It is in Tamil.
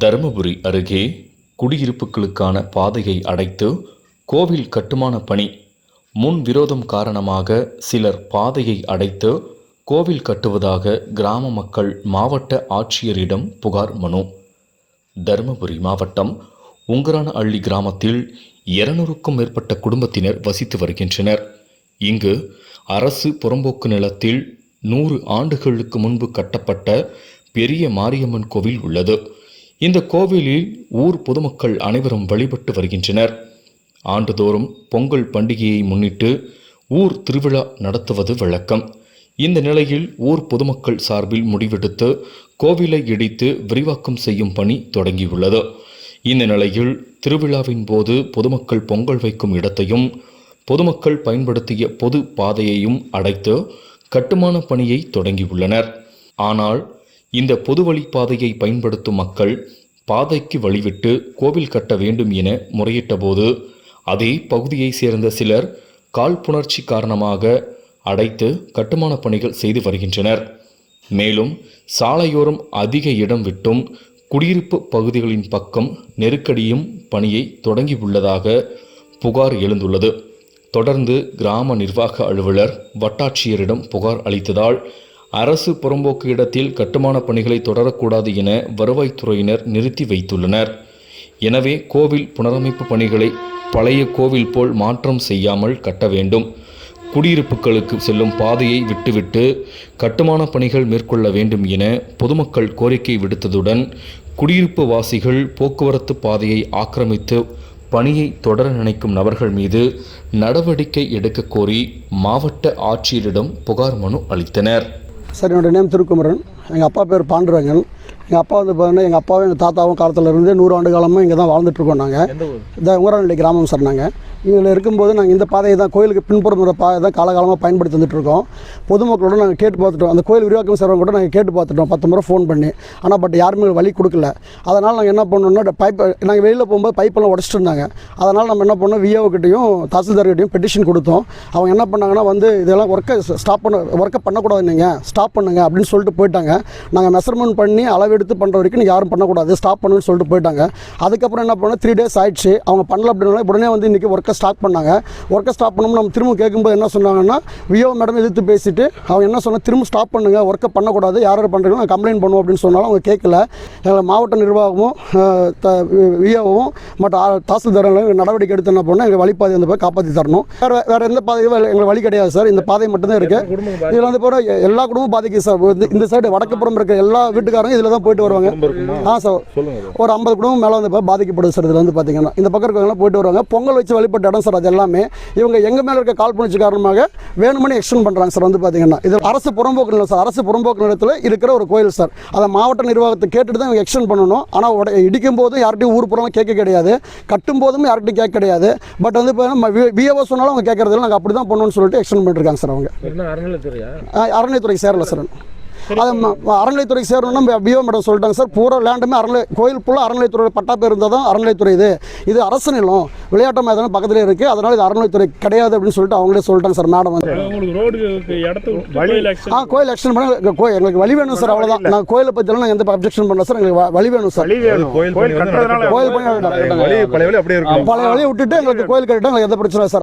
தருமபுரி அருகே குடியிருப்புகளுக்கான பாதையை அடைத்து கோவில் கட்டுமான பணி முன் விரோதம் காரணமாக சிலர் பாதையை அடைத்து கோவில் கட்டுவதாக கிராம மக்கள் மாவட்ட ஆட்சியரிடம் புகார் மனு. தருமபுரி மாவட்டம் உங்கரான அள்ளி கிராமத்தில் இருநூறுக்கும் மேற்பட்ட குடும்பத்தினர் வசித்து வருகின்றனர். இங்கு அரசு புறம்போக்கு நிலத்தில் நூறு ஆண்டுகளுக்கு முன்பு கட்டப்பட்ட பெரிய மாரியம்மன் கோவில் உள்ளது. இந்த கோவிலில் ஊர் பொதுமக்கள் அனைவரும் வழிபட்டு வருகின்றனர். ஆண்டுதோறும் பொங்கல் பண்டிகையை முன்னிட்டு ஊர் திருவிழா நடத்துவது வழக்கம். இந்த நிலையில் ஊர் பொதுமக்கள் சார்பில் முடிவெடுத்து கோவிலை இடித்து விரிவாக்கம் செய்யும் பணி தொடங்கியுள்ளது. இந்த நிலையில் திருவிழாவின் போது பொதுமக்கள் பொங்கல் வைக்கும் இடத்தையும் பொதுமக்கள் பயன்படுத்திய பொது பாதையையும் அடைத்து கட்டுமான பணியை தொடங்கியுள்ளனர். ஆனால் இந்த பொது வழிப்பாதையை பயன்படுத்தும் மக்கள் பாதைக்கு வழிவிட்டு கோவில் கட்ட வேண்டும் என முறையிட்டபோது அதே பகுதியைச் சேர்ந்த சிலர் காழ்ப்புணர்ச்சி காரணமாக அடைத்து கட்டுமான பணிகள் செய்து வருகின்றனர். மேலும் சாலையோரம் அதிக இடம் விட்டும் குடியிருப்பு பகுதிகளின் பக்கம் நெருக்கடியும் பணியை தொடங்கியுள்ளதாக புகார் எழுந்துள்ளது. தொடர்ந்து கிராம நிர்வாக அலுவலர் வட்டாட்சியரிடம் புகார் அளித்ததால் அரசு புறம்போக்கு இடத்தில் கட்டுமான பணிகளை தொடரக்கூடாது என வருவாய்த்துறையினர் நிறுத்தி வைத்துள்ளனர். எனவே கோவில் புனரமைப்பு பணிகளை பழைய கோவில் போல் மாற்றம் செய்யாமல் கட்ட வேண்டும். குடியிருப்புகளுக்கு செல்லும் பாதையை விட்டுவிட்டு கட்டுமான பணிகள் மேற்கொள்ள வேண்டும் என பொதுமக்கள் கோரிக்கை விடுத்ததுடன் குடியிருப்பு வாசிகள் போக்குவரத்து பாதையை ஆக்கிரமித்து பணியை தொடர நினைக்கும் நபர்கள் மீது நடவடிக்கை எடுக்க கோரி மாவட்ட ஆட்சியரிடம் புகார் மனு அளித்தனர். சார் என்னோட நேம் திருக்குமரன். எங்கள் அப்பா பேர் பாண்டுரங்கன். எங்கள் அப்பா வந்து பார்த்தீங்கன்னா எங்கள் அப்பாவும் எங்கள் தாத்தாவும் காலத்தில் இருந்து நூறு ஆண்டு காலமாக இங்கே தான் வாழ்ந்துட்டுருக்கோம் நாங்கள் இந்த ஊரநல்லி கிராமம் சார் நாங்கள் இதில் இருக்கும்போது நாங்கள் இந்த பாதையை தான் கோயிலுக்கு பின்புறம் பாதை தான் காலகாலமாக பயன்படுத்தி வந்துட்டு இருக்கோம் பொதுமக்களோட நாங்கள் கேட்டு பார்த்துட்டோம். அந்த கோயில் விரிவாக்கம் செய்கிறவங்க கூட நாங்கள் கேட்டு பார்த்துட்டோம். பத்து முறை ஃபோன் பண்ணி. ஆனால் பட் யாருமே வழி கொடுக்கல. அதனால் நாங்கள் என்ன பண்ணோம்னா பைப் நாங்கள் வெளியில் போகும்போது பைப்பெல்லாம் உடச்சிட்டு இருந்தாங்க. அதனால் நம்ம என்ன பண்ணோம் விஓ கிட்டையும் தாசில்தார்கிட்டையும் பெட்டிஷன் கொடுத்தோம். அவங்க என்ன பண்ணாங்கன்னா வந்து இதெல்லாம் ஒர்க்கை ஸ்டாப் பண்ண ஒர்க்கை பண்ணக்கூடாது நீங்கள் ஸ்டாப் பண்ணுங்க அப்படின்னு சொல்லிட்டு போயிட்டாங்க. நாங்கள் மெஷர்மெண்ட் பண்ணி அளவெடுத்து பண்ணுற வரைக்கும் நீங்கள் யாரும் பண்ணக்கூடாது. ஸ்டாப் பண்ணுன்னு சொல்லிட்டு போயிட்டாங்க. அதுக்கப்புறம் என்ன பண்ணோம்? த்ரீ டேஸ் ஆயிடுச்சு. அவங்க பண்ணல அப்படின்னா உடனே வந்து இன்றைக்கி ஒர்க்கை ஸ்டார்ட் பண்ணாங்க. ஒர்க்கை ஸ்டாப் பண்ணோம்னு நம்ம திரும்ப கேட்கும்போது என்ன சொன்னாங்கன்னா விஓ மேடம் எதிர்த்து பேசிட்டு அவங்க என்ன சொன்னா திரும்ப ஸ்டாப் பண்ணுங்க. ஒர்க்கை பண்ணக்கூடாது. யார் யார் பண்ணுறீங்களோ நான் கம்ப்ளைண்ட் பண்ணுவோம் அப்படின்னு சொன்னாலும் அவங்க கேட்கல. எங்கள் மாவட்ட நிர்வாகமும் விஓவும் மற்ற தாசில்தார்களும் நடவடிக்கை எடுத்து என்ன பண்ணால் எங்கள் வழிபாதை வந்து போய் காப்பாற்றி தரணும் வேறு வேறு எந்த பாதையும் எங்களுக்கு வழி கிடையாது சார் இந்த பாதை மட்டும்தான் இருக்குது இதில் வந்து போகிற எல்லா குடும்பமும் பாதிக்குது சார் இந்த- சைடு வடக்குப்புறம் இருக்க எல்லா வீட்டுக்காரங்க இதில் தான் போயிட்டு வருவாங்க. ஆ சார் ஒரு ஐம்பது குடும்பம் மேலே வந்து பாதிக்கப்படுது சார் இதில் வந்து பார்த்தீங்கன்னா இந்த பக்கம் இருக்கவங்களாம் போயிட்டு வருவாங்க. பொங்கல் வச்சு வழிபட்ட இடம் சார் அது எல்லாமே இவங்க எங்கள் மேலே இருக்க காழ்ப்புணர்ச்சி காரணமாக வேணுமனே எக்ஸ்டெண்ட் பண்ணுறாங்க சார் வந்து பார்த்தீங்கன்னா இது அரசு புறம்போக்கு நிலம் சார் அரசு புறம்போக்கு நிலத்தில் இருக்கிற ஒரு கோயில் சார் அதை மாவட்ட நிர்வாகத்தை கேட்டுட்டு தான் இவங்க எக்ஸ்டெண்ட் பண்ணணும். ஆனால் உட இடிக்கும் போதும் யார்கிட்டையும் ஊர் புறம் கேட்க கிடையாது. கட்டும் போதும் யார்கிட்டையும் கேட்க கிடையாது. பட் வந்து இப்போ விஏஓ சொன்னாலும் அவங்க கேட்கறதில்ல. நாங்கள் அப்படி தான் பண்ணணும்னு சொல்லிட்டு எக்ஸ்டெண்ட் பண்ணிருக்காங்க சார் அவங்க. அறநிலைத்துறை சேரல சார் அது அறநிலைத்துறை சேரணும்னா பிஓ மேடம் சொல்லிட்டாங்க. சார் பூரா லேண்டுமே அறநிலை கோயில் ஃபுல்லாக அறநிலைத்துறை பட்டா பேர் இருந்தால் தான் அறநிலைத்துறை இது. இது அரசு நிலம் விளையாட்டு மைதானம் பக்கத்துலேயே இருக்குது அதனால் இது அறநிலைத்துறை கிடையாது அப்படின்னு சொல்லிட்டு அவங்களே சொல்லிட்டாங்க சார் மேடம் வந்து. ஆ கோயில் எக்ஸ்டெண்ட் பண்ண கோ எங்களுக்கு வழி வேணும் சார் அவ்வளோதான் நான் கோயிலை பற்றிலாம் நாங்கள் எந்த அப்ஜெக்ஷன் பண்ணல சார் எங்களுக்கு வழி வேணும் சார். கோயில் கோயில் பழைய வழியை விட்டுட்டு எங்களுக்கு கோயில் கட்டிட்டு எங்களுக்கு எந்த பிரச்சனை இல்லை சார்.